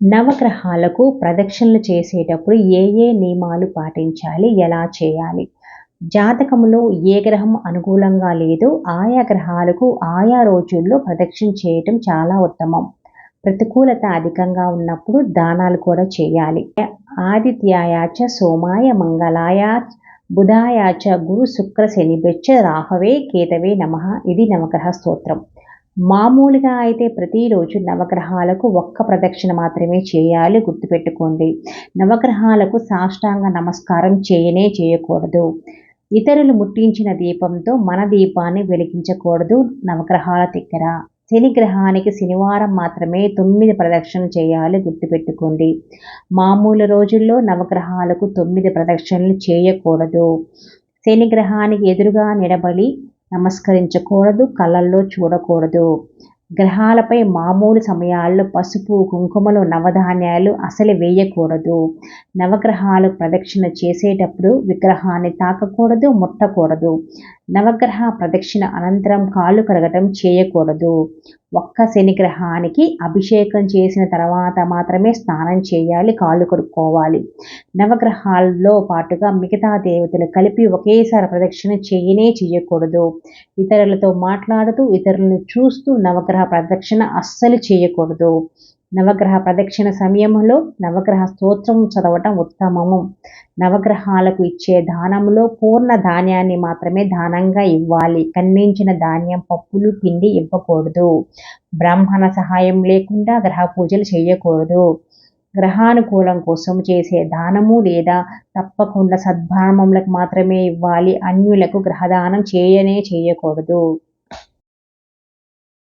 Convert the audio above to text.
నవగ్రహాలకు ప్రదక్షిణలు చేసేటప్పుడు ఏ ఏ నియమాలు పాటించాలి? ఎలా చేయాలి? జాతకంలో ఏ గ్రహం అనుకూలంగా లేదో ఆయా గ్రహాలకు ఆయా రోజుల్లో ప్రదక్షిణ చేయటం చాలా ఉత్తమం. ప్రతికూలత అధికంగా ఉన్నప్పుడు దానాలు కూడా చేయాలి. ఆదిత్యాయాచ సోమాయ మంగళాయ బుధాయాచ గురు శుక్ర శనిబెచ్చ రాహవే కేతవే నమ. ఇది నవగ్రహ స్తోత్రం. మామూలుగా అయితే ప్రతిరోజు నవగ్రహాలకు ఒక్క ప్రదక్షిణ మాత్రమే చేయాలి గుర్తుపెట్టుకోండి. నవగ్రహాలకు సాష్టాంగ నమస్కారం చేయనే చేయకూడదు. ఇతరులు ముట్టించిన దీపంతో మన దీపాన్ని వెలిగించకూడదు నవగ్రహాల దగ్గర. శనిగ్రహానికి శనివారం మాత్రమే తొమ్మిది ప్రదక్షిణలు చేయాలి గుర్తుపెట్టుకోండి. మామూలు రోజుల్లో నవగ్రహాలకు తొమ్మిది ప్రదక్షిణలు చేయకూడదు. శనిగ్రహానికి ఎదురుగా నిలబడి నమస్కరించకూడదు కళల్లో చూడకూడదు. గ్రహాలపై మామూలు సమయాల్లో పసుపు కుంకుమలు నవధాన్యాలు అసలు వేయకూడదు. నవగ్రహాలు ప్రదక్షిణ చేసేటప్పుడు విగ్రహాన్ని తాకకూడదు ముట్టకూడదు. నవగ్రహ ప్రదక్షిణ అనంతరం కాళ్ళు కడగటం చేయకూడదు. ఒక్క శని గ్రహానికి అభిషేకం చేసిన తర్వాత మాత్రమే స్నానం చేయాలి కాళ్ళు కడుక్కోవాలి. నవగ్రహాల్లో పాటుగా మిగతా దేవతలు కలిపి ఒకేసారి ప్రదక్షిణ చేయనే చేయకూడదు. ఇతరులతో మాట్లాడుతూ ఇతరులను చూస్తూ నవగ్రహ ప్రదక్షిణ అస్సలు చేయకూడదు. నవగ్రహ ప్రదక్షిణ సమయంలో నవగ్రహ స్తోత్రం చదవటం ఉత్తమము. నవగ్రహాలకు ఇచ్చే దానంలో పూర్ణ ధాన్యాన్ని మాత్రమే దానంగా ఇవ్వాలి. కన్నించిన ధాన్యం పప్పులు పిండి ఇవ్వకూడదు. బ్రాహ్మణ సహాయం లేకుండా గ్రహ పూజలు చేయకూడదు. గ్రహానుకూలం కోసం చేసే దానము లేదా తప్పకుండా సద్భావములకు మాత్రమే ఇవ్వాలి. అన్యులకు గ్రహదానం చేయనే చేయకూడదు.